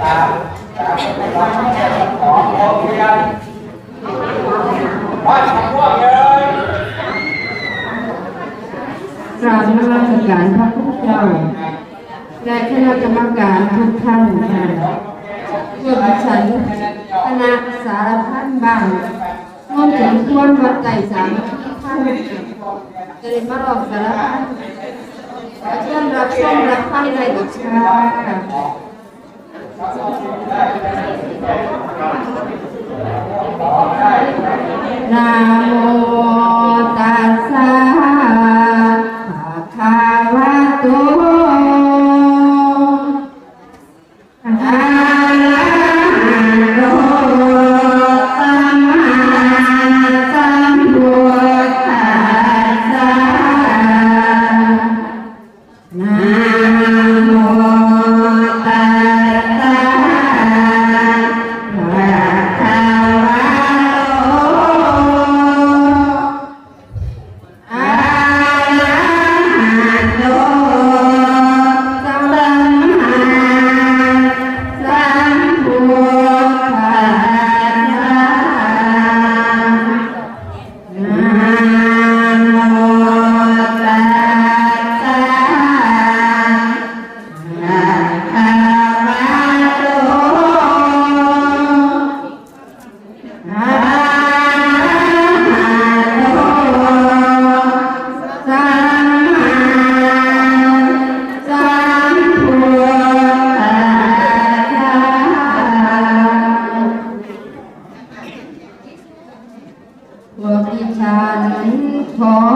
สารรียกเราบนมัสการพระพุทธเจ้าและคณะกรรมการทุกท่านค่ะเพื่อฉันคณะสารพันบางรวมถึงทวนวัดใจสามท่านจะได้มารอบสารพันขอเชิญรับชมรับฟังในบทช้า Namo Tassa for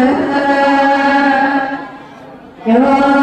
有如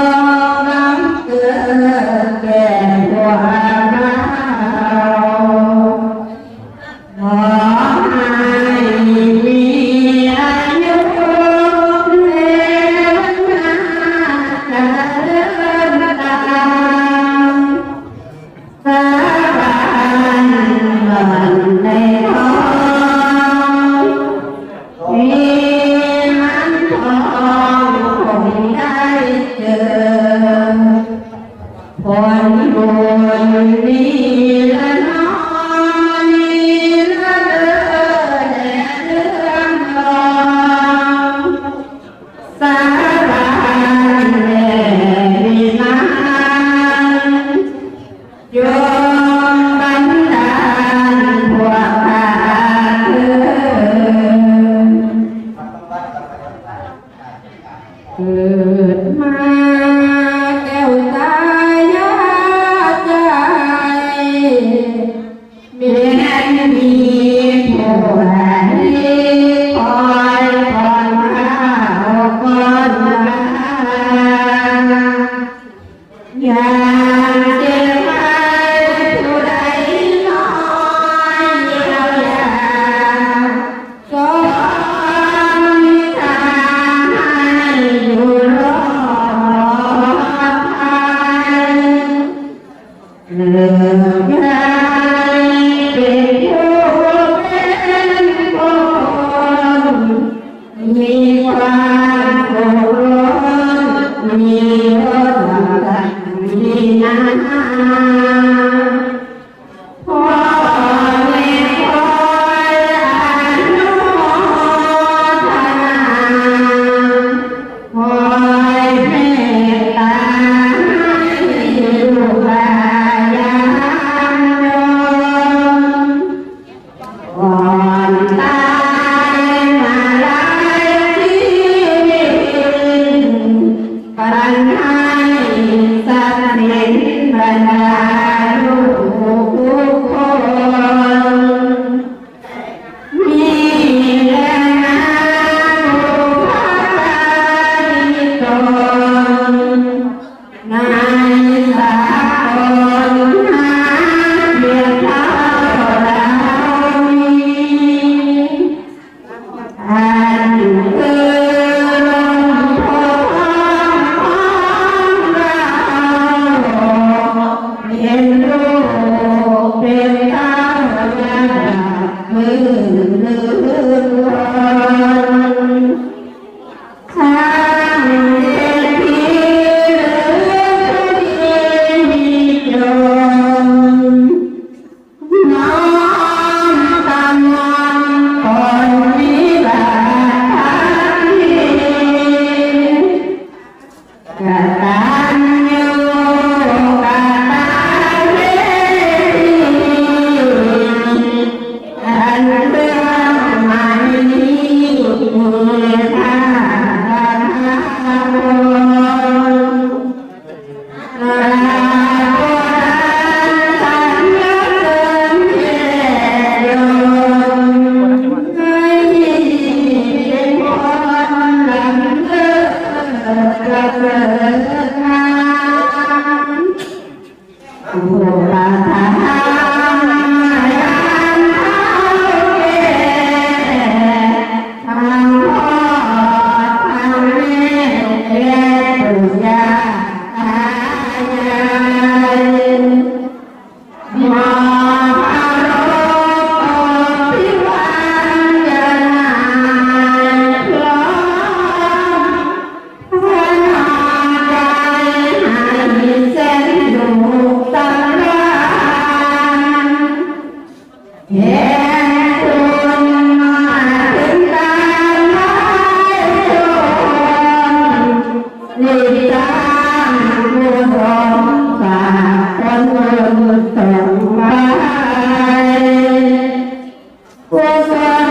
น กุ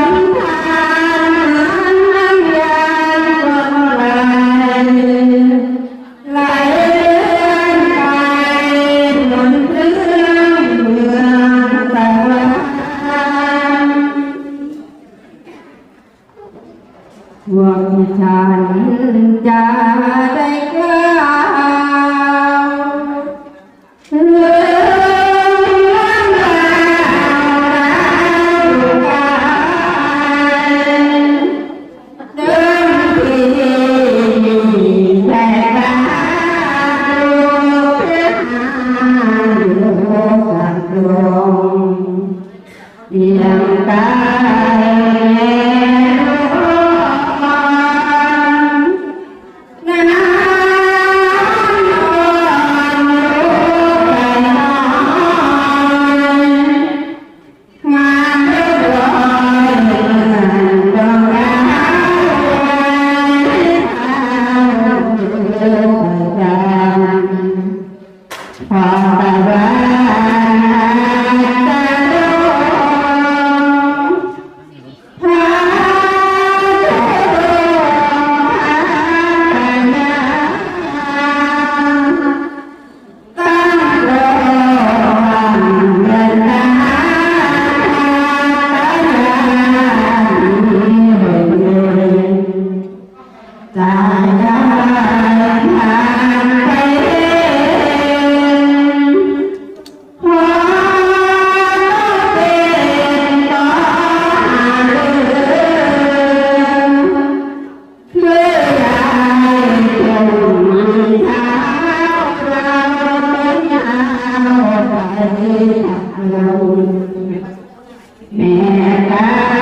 แ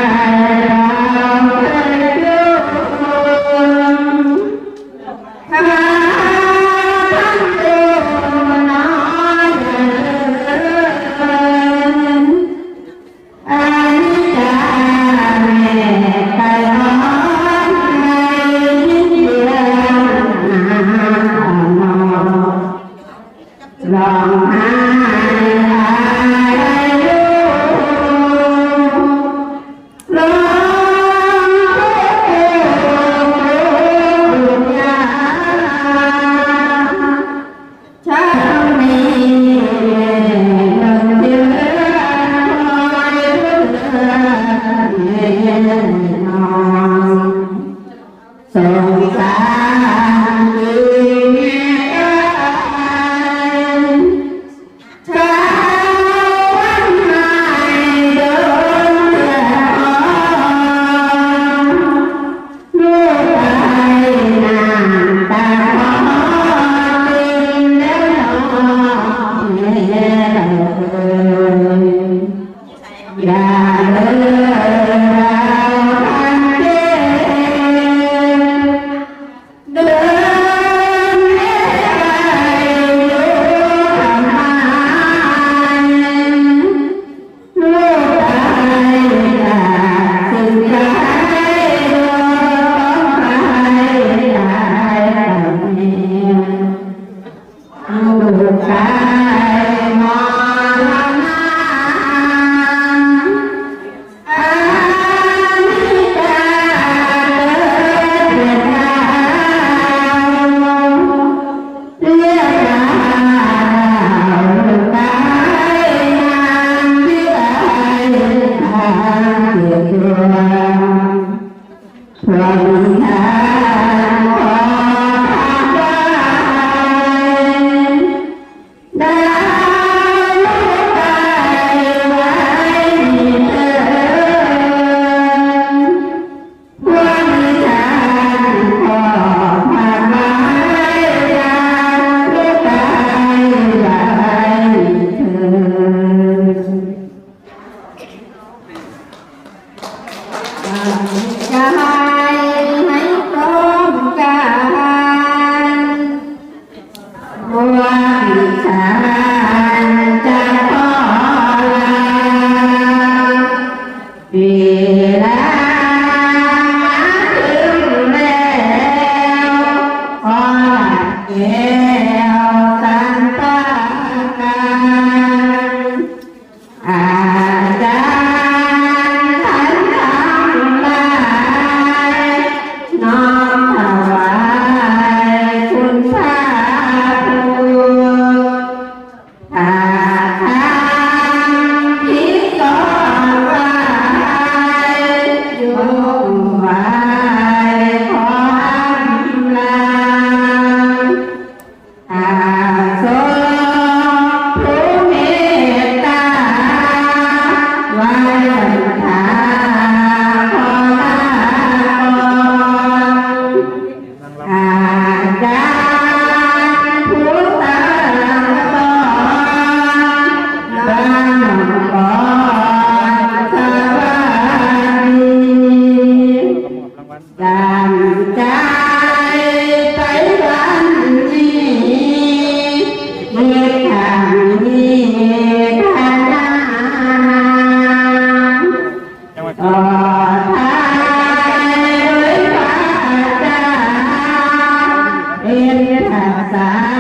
So far. ทั